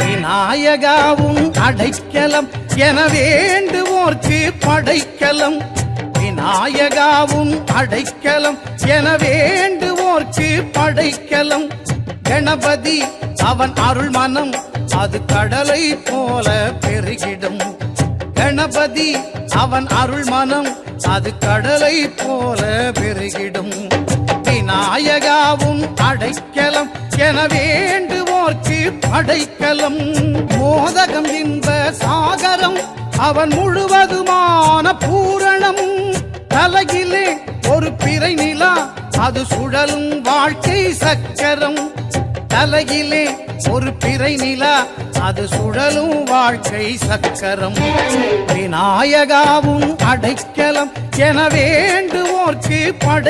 விநாயகாவும் அடைக்கலம் என வேண்டுவோர்க்கு படைக்கலம். விநாயகாவும் அடைக்கலம் என வேண்டுவோர்க்கு படைக்கலம். கணபதி அவன் அருள் மனம் அது கடலை போல பெருகிடும். கணபதி அவன் அருள் மனம் அது கடலை போல பெருகிடும். விநாயகாவும் அடைக்கலம் என வேண்டுவோர்க்கு படைக்கலம் மோதகம் இன்ப சாகரம் அவன் முழுவதுமான பூரணம் தலையிலே ஒரு பிறை நிலா அது சுழலும் வாழ்க்கை சக்கரம். தலையிலே ஒரு பிறை நிலா அது சுழலும் வாழ்க்கை சக்கரம். விநாயகாவும் அடைக்கலம் என வேண்டுவோர்க்கு படை